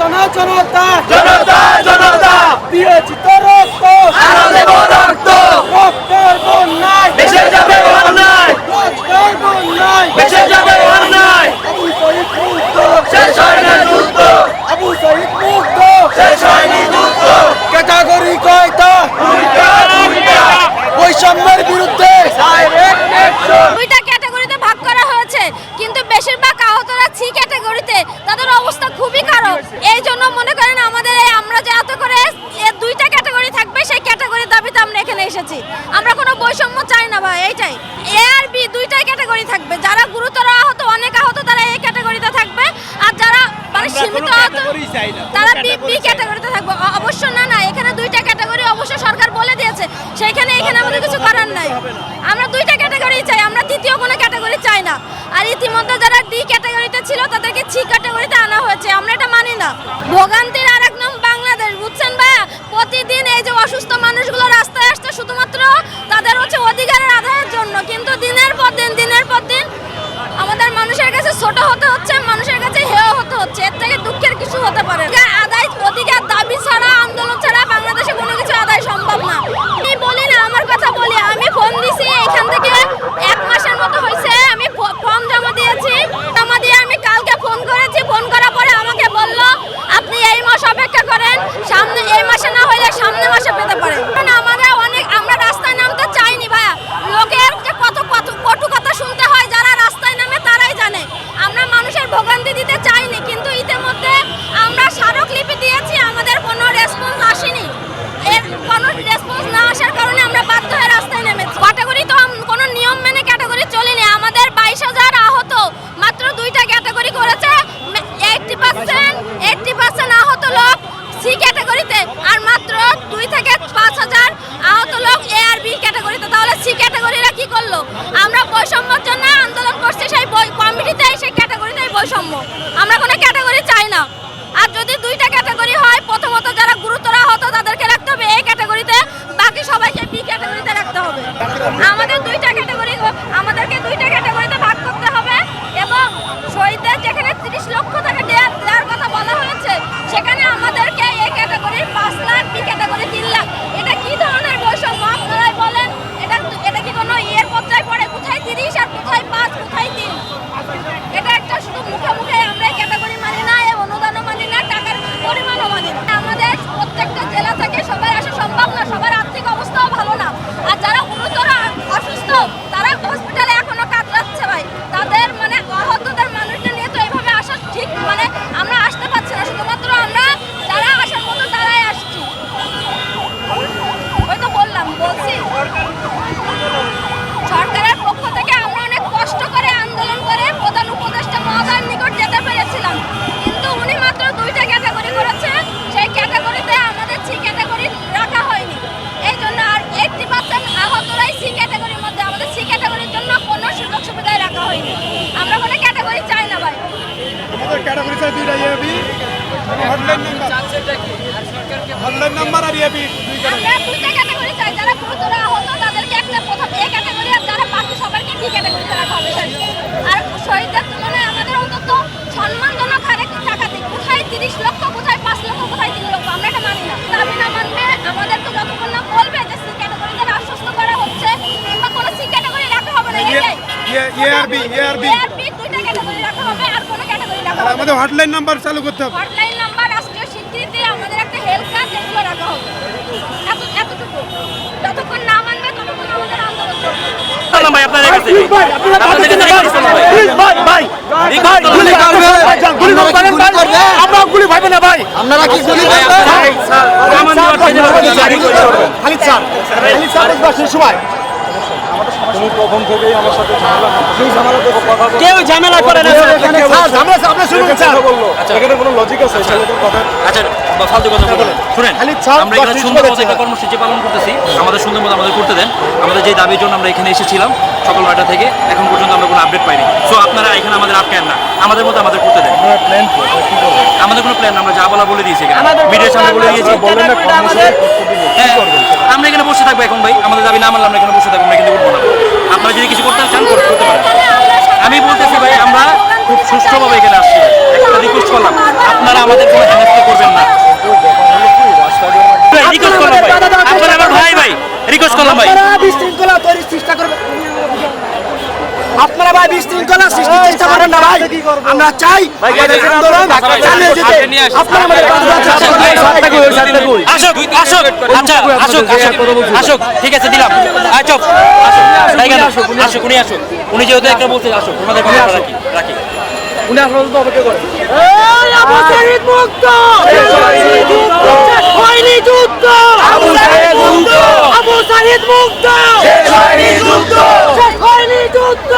জনতা না জনতা জনতা জনতা দিয়েছি তো রক্ত আরও দেব রক্ত রক্তের বন্যায় দেশে যাবে অন্যায় রক্তের বন্যায় দেশে যাবে অন্যায় আবু শহীদ মুক্ত শেষ হয় না যুদ্ধ আবু শহীদ মুক্ত শেষ হয়নি যুদ্ধ ক্যাটাগরি কয়টা উল্টা উল্টা বৈষম্যের বিরুদ্ধে ডাইরেক্ট অ্যাকশন দুইটা ক্যাটাগরিতে ভাগ করা হয়েছে কিন্তু বেশিরভাগ আহতরা সি ক্যাটাগরিতে তাদের অবস্থা খুবই খারাপ এই জন্য মনে করেন আমাদের এই আমরা যে এত করে এ দুইটা ক্যাটাগরি থাকবে সেই ক্যাটাগরির দাবিতে আমরা এখানে এসেছি আমরা কোনো বৈষম্য চাই না ভাই এইটাই এ আর বি দুইটাই ক্যাটাগরি থাকবে যারা গুরুতর আহত অনেক আহত তারা এই ক্যাটাগরিতে থাকবে আর যারা মানে তারা বি ক্যাটাগরিতে থাকবে। অবশ্য না না এখানে দুইটা ক্যাটাগরি অবশ্য সরকার বলে দিয়েছে। সেখানে এখানে আমাদের কিছু করার নাই। আমরা দুইটা ক্যাটাগরি চাই আমরা তৃতীয় কোনো ক্যাটাগরি চাই না। আর ইতিমধ্যে যারা ডি ক্যাটাগরিতে ছিল তাদেরকে সি ক্যাটাগরিতে আনা হয়েছে। আমরা এটা মানি না। ভোগান্তির আর এক নাম বাংলাদেশ। বুঝছেন ভাইয়া প্রতিদিন এই যে অসুস্থ মানুষগুলো রাস্তায় আসছে শুধুমাত্র তাদের হচ্ছে অধিকারের আদায়ের জন্য। কিন্তু হচ্ছে এর থেকে দুঃখের কিছু হতে পারে না। আদায় অধিকার দাবি ছাড়া আন্দোলন ছাড়া বাংলাদেশে কোনো কিছু আদায় সম্ভব না আমি বলি না আমার কথা বলি আমি ফোন দিছি এখান থেকে এক মাসের মতো হয়েছে আমি ফ- ফর্ম জমা দিয়েছি জমা দিয়ে আমি কালকে ফোন করেছি ফোন করার পরে আমাকে বলল আপনি এই মাস অপেক্ষা করেন সামনে এই মাসে না হইলে সামনে মাসে পেতে পারেন কারণ আমাদের অনেক আমরা রাস্তায় নামতে চাইনি ভাইয়া লোকের যে কত কত কটু কথা শুনতে হয় যারা রাস্তায় নামে তারাই জানে আমরা মানুষের ভোগান্তি দিতে চাইনি কিন্তু ইতিমধ্যে আমরা স্মারকলিপি দিয়েছি আমাদের কোনো রেসপন্স আসেনি এর কোনো রেসপন্স না আসার কারণে আমরা বাধ্য হয়ে রাস্তায় নেমেছি ক্যাটাগরি তো আম- কোনো নিয়ম মেনে ক্যাটাগরি চলিনি আমাদের বাইশ হাজার আহত মাত্র দুইটা ক্যাটাগরি করেছে এইটটি পার্সেন্ট এইটটি পার্সেন্ট আহত লোক সি ক্যাটাগরিতে আর মাত্র দুই থেকে পাঁচ হাজার আহত লোক এ আর বি ক্যাটাগরিতে তাহলে সি ক্যাটাগরিরা কি করল। আমরা বৈষম্যের জন্য আন্দোলন করছি সেই বই কমিটিতে সেই ক্যাটাগরিতে বৈষম্য আমরা কোনো ক্যাটাগরি চাই না আর যদি দুইটা ক্যাটাগরি হয় প্রথমত যারা গুরুতর আহত তাদেরকে রাখতে হবে এই ক্যাটাগরিতে বাকি সবাইকে বি ক্যাটাগরিতে রাখতে হবে আমাদের দুইটা ক্যাটাগরি আমাদেরকে দুইটা ক্যাটাগরিতে ভাগ করতে হবে এবং শহীদদের যেখানে তিরিশ লক্ষ টাকা দেওয়ার দেওয়ার কথা বলা হয়েছে সেখানে আমাদেরকে এই ক্যাটাগরির পাঁচ লাখ বি ক্যাটাগরি তিন লাখ এটা কি ধরনের বৈষম্য আপনারাই বলেন এটা এটা কি কোনো ইয়ের পর্যায়ে পড়ে কোথায় তিরিশ আর কোথায় পাঁচ কোথায় তিন এটা একটা শুধু মুখে মুখে আমরা এই ক্যাটাগরি মানি না এই অনুদানও মানি না টাকার পরিমাণও মানি না আমাদের প্রত্যেকটা জেলা থেকে সবাই আসা সম্ভব না সবার আর্থিক অবস্থাও ভালো না আর যারা গুরুতর অসুস্থ তারা হসপিটালে এখনও কাতরাচ্ছে ভাই তাদের মানে আহতদের মানুষদের নিয়ে তো এইভাবে আসা ঠিক মানে আমরা আসতে পারছি না শুধুমাত্র আমরা যারা আসার মতো তারাই আসছি ওই তো বললাম বলছি সরকারের পক্ষ থেকে আমরা অনেক কষ্ট করে আন্দোলন করে প্রধান উপদেষ্টা মহোদয়ের নিকট যেতে পেরেছিলাম কিন্তু উনি মাত্র দুইটা ক্যাটাগরি করেছে সেই ক্যাটাগরিতে আমাদের সি ক্যাটাগরি রাখা হয়নি এই জন্য আর এইটটি পার্সেন্ট আহতরাই সি ক্যাটাগরির মধ্যে আমাদের সি ক্যাটাগরির জন্য কোনো সুযোগ হয়নি। আমরা কোনো ক্যাটাগরি চাই না ভাই। আমাদের ক্যাটাগরি চাই দুইটা EAB hotline number hotline number আর ইএবি দুই আমরা দুইটা ক্যাটাগরি চাই যারা গুরুতর আহত তাদেরকে একটা প্রথম এ ক্যাটাগরি আর যারা বাকি সবাইকে বি ক্যাটাগরিতে রাখা হবে। শেষ। আর শহীদদের তুলনায় আমাদের অন্তত সম্মানজনক হারে টাকা দিক কোথায় তিরিশ লক্ষ কোথায় তিন লক্ষ আমরা এটা মানি না দাবি না মানবে আমাদের তো যতক্ষণ না বলবে যে সি ক্যাটাগরিতে আশ্বস্ত করা হচ্ছে কিংবা কোনো সি ক্যাটাগরি রাখা হবে না এটাই ERB ERB দুইটা ক্যাটাগরি রাখা হবে আর কোনো ক্যাটাগরি রাখা হবে আমাদের হটলাইন নাম্বার চালু করতে হবে হটলাইন নাম্বার রাষ্ট্রীয় স্বীকৃতি আমাদের একটা হেলথ কার্ড যেগুলো রাখা হবে এত এতটুকু যতক্ষণ না মানবে ততক্ষণ আমাদের আন্দোলন চলবে না ভাই আপনাদের কাছে আপনাদের কাছে ভাই ভাই গুলি করবে গুলি করবে আমরা গুলি ভাইবে না ভাই আপনারা কি গুলি ভাই সামান দেওয়ার থেকে জারি করে খালিদ স্যার খালিদ স্যার বাসের সময় কেউ ঝামেলা করে না আমরা আমরা শুনুন স্যার এখানে কোনো লজিক আছে? ছেলেদের কথা? আচ্ছা ফালতু কথা বলেন শুনেন আমরা এখানে সুন্দর মতো একটা কর্মসূচি পালন করতেছি। আমাদের সুন্দর মতো আমাদের করতে দেন। আমাদের যে দাবির জন্য আমরা এখানে এসেছিলাম সকাল নয়টা থেকে এখন পর্যন্ত আমরা কোনো আপডেট পাইনি। সো আপনারা এখানে আমাদের আটকেন না। আমাদের মতো আমাদের করতে দেন। প্ল্যান আমাদের কোনো প্ল্যান আমরা যা বলা বলে দিয়েছি এখানে। মিডিয়ার সামনে বলে দিয়েছি। না আমরা এখানে বসে থাকব এখন ভাই আমাদের দাবি না মানলে আমরা এখানে বসে থাকব আমরা কিন্তু উঠবো না আপনারা যদি কিছু করতে চান করতে পারেন আমি বলতেছি ভাই আমরা খুব সুষ্ঠুভাবে এখানে আসছি একটা রিকোয়েস্ট করলাম আপনারা আমাদের কোনো হেনস্থা করবেন না আপনারা আমরা চাই আপনারা আসুক আসুক আচ্ছা আসুক আসুক আসুক ঠিক আছে দিলাম। আয় আসুক আসুক উনি আসুক উনি যেহেতু একটা বলছে আসুক ওনাদের কথা রাখি রাখি। উনি আসলে তো অপেক্ষা করেন আবু সাইদ মুক্ত! হয়নি যুদ্ধ! আবু সাইদ মুক্ত! আবু সাইদ মুক্ত! হয়নি যুদ্ধ। হয়নি যুদ্ধ!